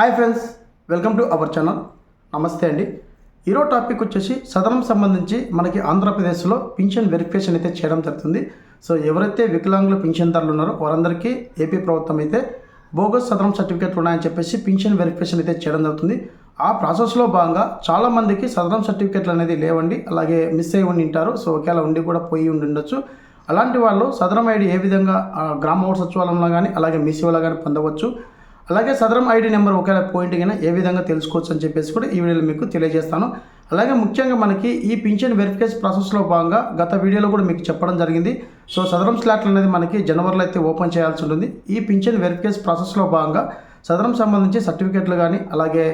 Hi friends welcome to our channel నమస్తే అండి. ఈరోజు టాపిక్ వచ్చేసి సదనం సంబంధించి మనకి ఆంధ్రప్రదేశ్లో పింఛన్ వెరిఫికేషన్ అయితే చేయడం జరుగుతుంది. సో ఎవరైతే వికలాంగుల పింఛన్దారులు ఉన్నారో వారందరికీ ఏపీ ప్రభుత్వం అయితే బోగస్ సదనం సర్టిఫికేట్ ఉన్నాయని చెప్పేసి పింఛన్ వెరిఫికేషన్ అయితే చేయడం జరుగుతుంది. ఆ ప్రాసెస్లో భాగంగా చాలామందికి సదనం సర్టిఫికేట్లు అనేది లేవండి అలాగే మిస్ అయి ఉండి ఉంటారు. సో ఒకేలా ఉండి కూడా పోయి ఉండి ఉండొచ్చు. అలాంటి వాళ్ళు సదరం ఐడి ఏ విధంగా గ్రామ సచివాలయంలో కానీ అలాగే మీ సేవలో కానీ పొందవచ్చు. అలాగే సదరం ఐడి నెంబర్ ఒకవేళ పాయింట్ అయినా ఏ విధంగా తెలుసుకోవచ్చు అని చెప్పేసి కూడా ఈ వీడియోలో మీకు తెలియజేస్తాను. అలాగే ముఖ్యంగా మనకి ఈ పింఛన్ వెరిఫికేషన్ ప్రాసెస్లో భాగంగా గత వీడియోలో కూడా మీకు చెప్పడం జరిగింది. సో సదరం స్లాట్లు అనేది మనకి జనవరిలో అయితే ఓపెన్ చేయాల్సి ఉంటుంది. ఈ పింఛన్ వెరిఫికేషన్ ప్రాసెస్లో భాగంగా సదరం సంబంధించి సర్టిఫికెట్లు కానీ అలాగే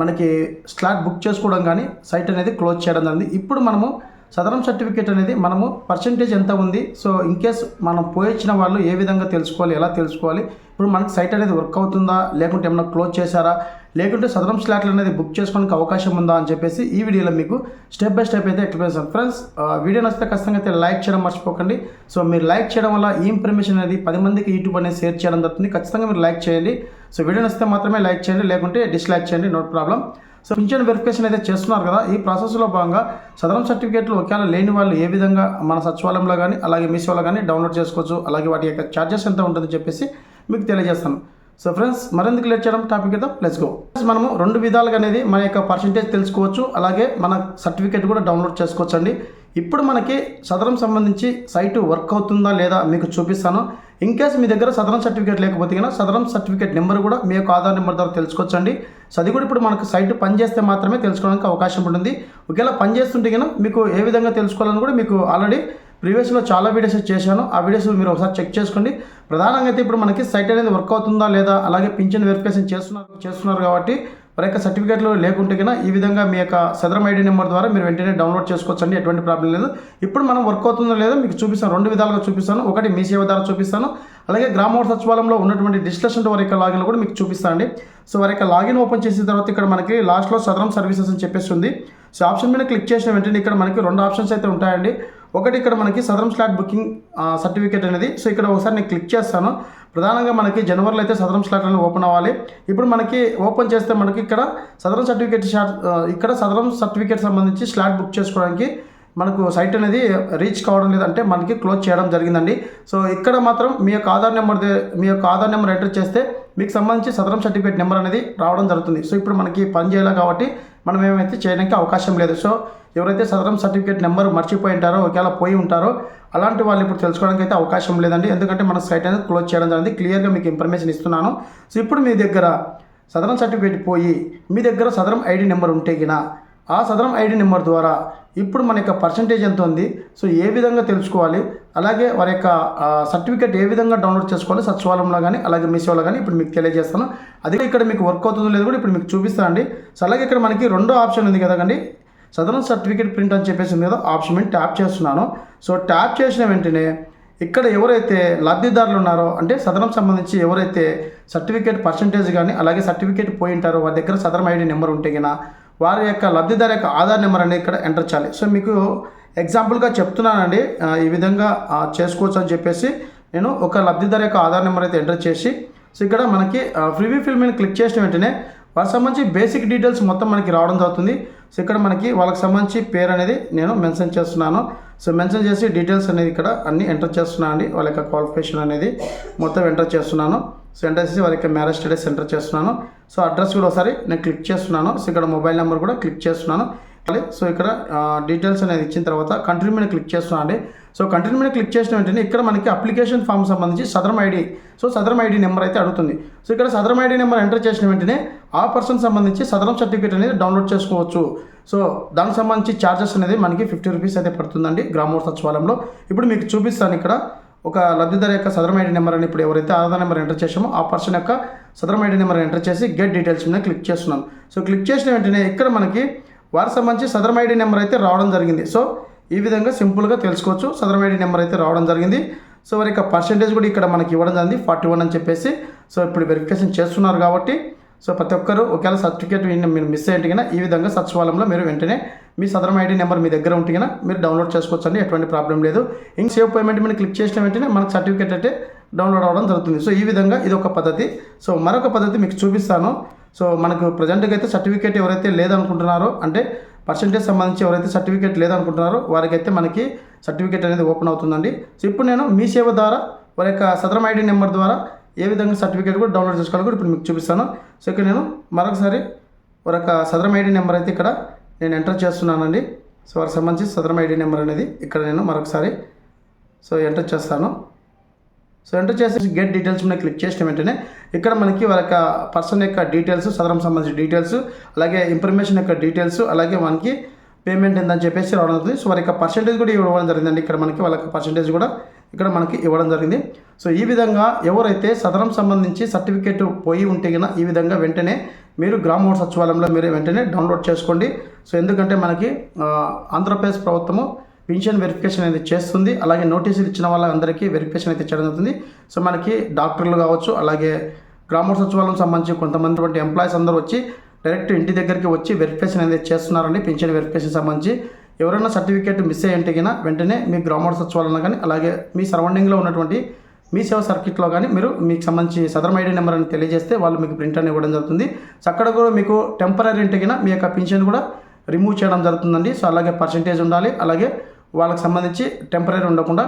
మనకి స్లాట్ బుక్ చేసుకోవడం కానీ సైట్ అనేది క్లోజ్ చేయడం జరిగింది. ఇప్పుడు మనము సదరం సర్టిఫికేట్ అనేది మనము పర్సంటేజ్ ఎంత ఉంది? సో ఇన్ కేస్ మనం పోయించిన వాళ్ళు ఏ విధంగా తెలుసుకోవాలి ఎలా తెలుసుకోవాలి? ఇప్పుడు మనకు సైట్ అనేది వర్క్ అవుతుందా? లేకుంటే ఏమైనా క్లోజ్ చేశారా? లేకుంటే సదరం స్లాట్లు అనేది బుక్ చేసుకోవడానికి అవకాశం ఉందా అని చెప్పేసి ఈ వీడియోలో మీకు స్టెప్ బై స్టెప్ అయితే ఎక్స్ప్లెయిన్ చేస్తాను. ఫ్రెండ్స్ వీడియో నచ్చితే ఖచ్చితంగా అయితే లైక్ చేయడం మర్చిపోకండి. సో మీరు లైక్ చేయడం వల్ల ఈ ఇన్ఫర్మేషన్ అనేది పది మందికి యూట్యూబ్ అనేది షేర్ చేయడం జరుగుతుంది. ఖచ్చితంగా మీరు లైక్ చేయండి. సో వీడియో నచ్చితే మాత్రమే లైక్ చేయండి. లేకుంటే డిస్లైక్ చేయండి. నో ప్రాబ్లం సో పింఛన్ వెరిఫికేషన్ అయితే చేస్తున్నారు కదా ఈ ప్రాసెస్లో భాగంగా సదరం సర్టిఫికేట్లు ఒకవేళ లేని వాళ్ళు ఏ విధంగా మన సచివాలయంలో కానీ అలాగే మీ సేవలో కానీ డౌన్లోడ్ చేసుకోవచ్చు అలాగే వాటి యొక్క ఛార్జెస్ ఎంత ఉంటుందని చెప్పేసి మీకు తెలియజేస్తాను. సో ఫ్రెండ్స్ మరెందుకు లేట్ చేయడం? టాపిక్ అయితే ప్లస్ గో మనము రెండు విధాలుగా అనేది మన యొక్క పర్సంటేజ్ తెలుసుకోవచ్చు అలాగే మన సర్టిఫికేట్ కూడా డౌన్లోడ్ చేసుకోవచ్చు అండి ఇప్పుడు మనకి సదరం సంబంధించి సైటు వర్క్ అవుతుందా లేదా మీకు చూపిస్తాను. ఇన్ కేస్ మీ దగ్గర సదరం సర్టిఫికేట్ లేకపోతే కనుక సదరం సర్టిఫికేట్ నెంబర్ కూడా మీ యొక్క ఆధార్ నెంబర్ ద్వారా తెలుసుకోవచ్చండి. సో అది కూడా ఇప్పుడు మనకు సైట్ పనిచేస్తే మాత్రమే తెలుసుకోవడానికి అవకాశం ఉంటుంది. ఒకవేళ పనిచేస్తుంటే కనుక మీకు ఏ విధంగా తెలుసుకోవాలని కూడా మీకు ఆల్రెడీ ప్రీవియస్లో చాలా వీడియోస్ చేశాను. ఆ వీడియోస్ మీరు ఒకసారి చెక్ చేసుకోండి. ప్రధానంగా అయితే ఇప్పుడు మనకి సైట్ అనేది వర్క్ అవుతుందా లేదా అలాగే పింఛన్ వెరిఫికేషన్ చేస్తున్నారు చేస్తున్నారు కాబట్టి మరి యొక్క సర్టిఫికేట్లు లేకుంటే కన్నా ఈ విధంగా మీ యొక్క సదరం ఐడి నెంబర్ ద్వారా మీరు వెంటనే డౌన్లోడ్ చేసుకోవచ్చు అండి ఎటువంటి ప్రాబ్లం లేదు. ఇప్పుడు మనం వర్క్ అవుతుందో లేదో మీకు చూపిస్తాను. రెండు విధాలుగా చూపిస్తాను. ఒకటి మీ సేవ ద్వారా చూపిస్తాను. అలాగే గ్రామ సచివాలయంలో ఉన్నటువంటి డిస్కషన్ వారి యొక్క లాగిన్ కూడా మీకు చూపిస్తాను అండి సో వారి యొక్క లాగిన్ ఓపెన్ చేసిన తర్వాత ఇక్కడ మనకి లాస్ట్లో సదరం సర్వీసెస్ అని చెప్పేసి ఉంది. సో ఆప్షన్ మీద క్లిక్ చేసిన వెంటనే ఇక్కడ మనకి రెండు ఆప్షన్స్ అయితే ఉంటాయండి. ఒకటి ఇక్కడ మనకి సదరం స్లాట్ బుకింగ్ సర్టిఫికేట్ అనేది. సో ఇక్కడ ఒకసారి నేను క్లిక్ చేస్తాను. ప్రధానంగా మనకి జనవరిలో అయితే సదరం స్లాట్ అనేది ఓపెన్ అవ్వాలి. ఇప్పుడు మనకి ఓపెన్ చేస్తే మనకి ఇక్కడ సదరం సర్టిఫికేట్ ఇక్కడ సదరం సర్టిఫికేట్ సంబంధించి స్లాట్ బుక్ చేసుకోవడానికి మనకు సైట్ అనేది రీచ్ కావడం లేదంటే మనకి క్లోజ్ చేయడం జరిగిందండి. సో ఇక్కడ మాత్రం మీ యొక్క ఆధార్ నెంబర్ మీ యొక్క ఆధార్ నెంబర్ ఎంటర్ చేస్తే మీకు సంబంధించి సదరం సర్టిఫికేట్ నెంబర్ అనేది రావడం జరుగుతుంది. సో ఇప్పుడు మనకి పని చేయాలి కాబట్టి మనం ఏమైతే చేయడానికి అవకాశం లేదు. సో ఎవరైతే సదరం సర్టిఫికేట్ నెంబర్ మర్చిపోయి ఉంటారో ఒకవేళ పోయి ఉంటారో అలాంటి వాళ్ళు ఇప్పుడు తెలుసుకోవడానికి అయితే అవకాశం లేదండి. ఎందుకంటే మన సైట్ అనేది క్లోజ్ చేయడం జరిగింది. క్లియర్గా మీకు ఇన్ఫర్మేషన్ ఇస్తున్నాను. సో ఇప్పుడు మీ దగ్గర సదరం సర్టిఫికేట్ పోయి మీ దగ్గర సదరం ఐడి నెంబర్ ఉంటే గిన ఆ సదరం ఐడి నెంబర్ ద్వారా ఇప్పుడు మన యొక్క పర్సంటేజ్ ఎంత ఉంది? సో ఏ విధంగా తెలుసుకోవాలి? అలాగే వారి యొక్క సర్టిఫికేట్ ఏ విధంగా డౌన్లోడ్ చేసుకోవాలి? సచివాలయంలో కానీ అలాగే మీ సేవలో కానీ ఇప్పుడు మీకు తెలియజేస్తాను. అదే ఇక్కడ మీకు వర్క్ అవుతుందో లేదో కూడా ఇప్పుడు మీకు చూపిస్తానండి. సో అలాగే ఇక్కడ మనకి రెండో ఆప్షన్ ఉంది కదండి. సదరన్ సర్టిఫికేట్ ప్రింట్ అని చెప్పేసి ఉంది కదా ఆప్షన్ మీద ట్యాప్ చేస్తున్నాను. సో ట్యాప్ చేసిన వెంటనే ఇక్కడ ఎవరైతే లబ్ధిదారులు ఉన్నారో అంటే సదరం సంబంధించి ఎవరైతే సర్టిఫికేట్ పర్సంటేజ్ కానీ అలాగే సర్టిఫికేట్ పోయి ఉంటారో వారి దగ్గర సదరం ఐడి నెంబర్ ఉంటే కన్నా వారి యొక్క లబ్ధిదారు యొక్క ఆధార్ నెంబర్ అనేది ఇక్కడ ఎంటర్ చేయాలి. సో మీకు ఎగ్జాంపుల్గా చెప్తున్నానండి. ఈ విధంగా చేసుకోవచ్చు అని చెప్పేసి నేను ఒక లబ్ధిదారు యొక్క ఆధార్ నెంబర్ అయితే ఎంటర్ చేసి సో ఇక్కడ మనకి ఫ్రీవీ ఫిల్మ్ క్లిక్ చేసిన వెంటనే వారికి సంబంధించి బేసిక్ డీటెయిల్స్ మొత్తం మనకి రావడం జరుగుతుంది. సో ఇక్కడ మనకి వాళ్ళకి సంబంధించి పేరు అనేది నేను మెన్షన్ చేస్తున్నాను. సో మెన్షన్ చేసి డీటెయిల్స్ అనేది ఇక్కడ అన్ని ఎంటర్ చేస్తున్నాను అండి. వాళ్ళ యొక్క క్వాలిఫికేషన్ అనేది మొత్తం ఎంటర్ చేస్తున్నాను. సో ఎంటర్ చేసి వాళ్ళ యొక్క మ్యారేజ్ స్టడీస్ ఎంటర్ చేస్తున్నాను. సో అడ్రస్ కూడా ఒకసారి నేను క్లిక్ చేస్తున్నాను. సో ఇక్కడ మొబైల్ నెంబర్ కూడా క్లిక్ చేస్తున్నాను. సో ఇక్కడ డీటెయిల్స్ అనేది ఇచ్చిన తర్వాత కంట్రీ మీద క్లిక్ చేస్తున్నాను అండి. సో కంట్రీ మీద క్లిక్ చేసిన వెంటనే ఇక్కడ మనకి అప్లికేషన్ ఫామ్ సంబంధించి Sadaram ID so Sadaram ID number అయితే అడుగుతుంది. సో ఇక్కడ సదరం ఐడి నెంబర్ ఎంటర్ చేసిన వెంటనే ఆ పర్సన్ సంబంధించి సదరం సర్టిఫికేట్ అనేది డౌన్లోడ్ చేసుకోవచ్చు. సో దానికి సంబంధించి ఛార్జెస్ అనేది మనకి ఫిఫ్టీ రూపీస్ అయితే పడుతుందండి గ్రామోర్ సచివాలయంలో. ఇప్పుడు మీకు చూపిస్తాను ఇక్కడ ఒక లబ్ధిదారు యొక్క సదరం ఐడి నెంబర్ అని ఇప్పుడు ఎవరైతే ఆధార్ నెంబర్ ఎంటర్ చేసామో ఆ పర్సన్ యొక్క సదరం ఐడి నెంబర్ ఎంటర్ చేసి గెట్ డీటెయిల్స్ మీద క్లిక్ చేస్తున్నాను సో క్లిక్ చేసిన వెంటనే ఇక్కడ మనకి వారికి సంబంధించి సదరం ఐడి నెంబర్ అయితే రావడం జరిగింది. సో ఈ విధంగా సింపుల్గా తెలుసుకోవచ్చు. సదరం ఐడి నెంబర్ అయితే రావడం జరిగింది. సో వారి యొక్క పర్సంటేజ్ కూడా ఇక్కడ మనకి ఇవ్వడం జరిగింది. ఫార్టీ వన్ అని చెప్పేసి. సో ఇప్పుడు వెరిఫికేషన్ చేస్తున్నారు కాబట్టి. సో ప్రతి ఒక్కరు ఒకవేళ సర్టిఫికేట్ మీరు మిస్ అయ్యింటే కన్నా ఈ విధంగా సచివాలయంలో మీరు వెంటనే మీ సదరం ఐడి నెంబర్ మీ దగ్గర ఉంటే కన్నా మీరు డౌన్లోడ్ చేసుకోవచ్చు అండి ఎటువంటి ప్రాబ్లం లేదు. ఇంక సేవ్ పేమెంట్ మీద క్లిక్ చేసిన వెంటనే మనకు సర్టిఫికేట్ అయితే డౌన్లోడ్ అవ్వడం జరుగుతుంది. సో ఈ విధంగా ఇది ఒక పద్ధతి. సో మరొక పద్ధతి మీకు చూపిస్తాను. సో మనకు ప్రజెంట్గా అయితే సర్టిఫికేట్ ఎవరైతే లేదనుకుంటున్నారో అంటే పర్సంటేజ్ సంబంధించి ఎవరైతే సర్టిఫికేట్ లేదనుకుంటున్నారో వారికైతే మనకి సర్టిఫికేట్ అనేది ఓపెన్ అవుతుందండి. సో ఇప్పుడు నేను మీ సేవ ద్వారా వారి యొక్క సదరం ఐడి నెంబర్ ద్వారా ఏ విధంగా సర్టిఫికేట్ కూడా డౌన్లోడ్ చేసుకోవాలి కూడా ఇప్పుడు మీకు చూపిస్తాను. సో ఇక్కడ నేను మరొకసారి వారి యొక్క సదరం ఐడి నెంబర్ అయితే ఇక్కడ నేను ఎంటర్ చేస్తున్నానండి. సో వారికి సంబంధించి సదరం ఐడి నెంబర్ అనేది ఇక్కడ నేను మరొకసారి సో ఎంటర్ చేస్తాను. సో ఎంటర్ చేసి గెట్ డీటెయిల్స్ మీద క్లిక్ చేసిన వెంటనే ఇక్కడ మనకి వాళ్ళ యొక్క పర్సన్ యొక్క డీటెయిల్స్ సదరం సంబంధించిన డీటెయిల్స్ అలాగే ఇన్ఫర్మేషన్ యొక్క డీటెయిల్స్ అలాగే మనకి పేమెంట్ ఎంతని చెప్పేసి రావడం అవుతుంది సో వారి యొక్క పర్సంటేజ్ కూడా ఇవ్వడం జరిగిందండి. ఇక్కడ మనకి వాళ్ళ యొక్క పర్సంటేజ్ కూడా ఇక్కడ మనకి ఇవ్వడం జరిగింది. సో ఈ విధంగా ఎవరైతే సదరం సంబంధించి సర్టిఫికేట్ పోయి ఉంటే కనుక ఈ విధంగా వెంటనే మీరు గ్రామ సచివాలయంలో మీరు వెంటనే డౌన్లోడ్ చేసుకోండి. సో ఎందుకంటే మనకి ఆంధ్రప్రదేశ్ ప్రభుత్వము పింఛన్ వెరిఫికేషన్ అనేది చేస్తుంది. అలాగే నోటీసులు ఇచ్చిన వాళ్ళందరికీ వెరిఫికేషన్ అయితే చేయడం జరుగుతుంది. సో మనకి డాక్టర్లు కావచ్చు అలాగే గ్రామ సచివాలయం సంబంధించి కొంతమంది ఎంప్లాయీస్ అందరూ వచ్చి డైరెక్ట్ ఇంటి దగ్గరికి వచ్చి వెరిఫికేషన్ అనేది చేస్తున్నారండి. పింఛన్ వెరిఫికేషన్ సంబంధించి. ఎవరైనా సర్టిఫికేట్ మిస్ అయ్యి కన్నా వెంటనే మీ గ్రామ సచివాలయంలో కానీ అలాగే మీ సరౌండింగ్లో ఉన్నటువంటి మీ సేవ సర్కిట్లో కానీ మీరు మీకు సంబంధించి సదరం ఐడి నెంబర్ అని తెలియజేస్తే వాళ్ళు మీకు ప్రింట్ అని ఇవ్వడం జరుగుతుంది. సో అక్కడ కూడా మీకు టెంపరీ ఉంటే మీ యొక్క పింఛన్ కూడా రిమూవ్ చేయడం జరుగుతుందండి. సో అలాగే పర్సంటేజ్ ఉండాలి. అలాగే వాళ్ళకి సంబంధించి టెంపరీ ఉండకుండా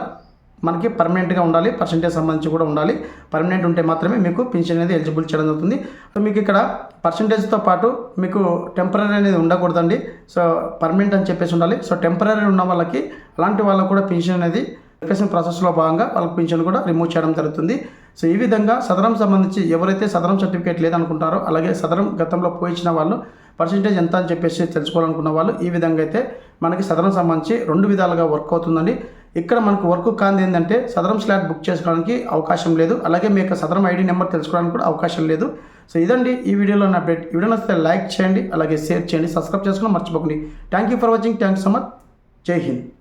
మనకి పర్మనెంట్గా ఉండాలి పర్సంటేజ్ సంబంధించి కూడా ఉండాలి. పర్మనెంట్ ఉంటే మాత్రమే మీకు పింఛన్ అనేది ఎలిజిబుల్ చేయడం జరుగుతుంది. సో మీకు ఇక్కడ పర్సంటేజ్తో పాటు మీకు టెంపరీ అనేది ఉండకూడదండి. సో పర్మనెంట్ అని చెప్పేసి ఉండాలి. సో టెంపరీ ఉన్న వాళ్ళకి అలాంటి వాళ్ళకు కూడా పింఛన్ అనేది వెరిఫికేషన్ ప్రాసెస్లో భాగంగా వాళ్ళకి పింఛన్ కూడా రిమూవ్ చేయడం జరుగుతుంది. సో ఈ విధంగా సదరం సంబంధించి ఎవరైతే సదరం సర్టిఫికేట్ లేదనుకుంటారో అలాగే సదరం గతంలో పోయించిన వాళ్ళు పర్సంటేజ్ ఎంత అని చెప్పేసి తెలుసుకోవాలనుకున్న వాళ్ళు ఈ విధంగా అయితే మనకి సదరం సంబంధించి రెండు విధాలుగా వర్క్ అవుతుందండి. ఇక్కడ మనకు వర్క్ కాంది ఏంటంటే సదరం స్లాట్ బుక్ చేసుకోవడానికి అవకాశం లేదు. అలాగే మీ యొక్క సదరం ఐడి నెంబర్ తెలుసుకోవడానికి కూడా అవకాశం లేదు. సో ఇదండి ఈ వీడియోలో ఉన్న అప్డేట్ వీడియో నచ్చితే లైక్ చేయండి అలాగే షేర్ చేయండి సబ్స్క్రైబ్ చేసుకోవడం మర్చిపోకండి. Thank you for watching thank so much జై హింద్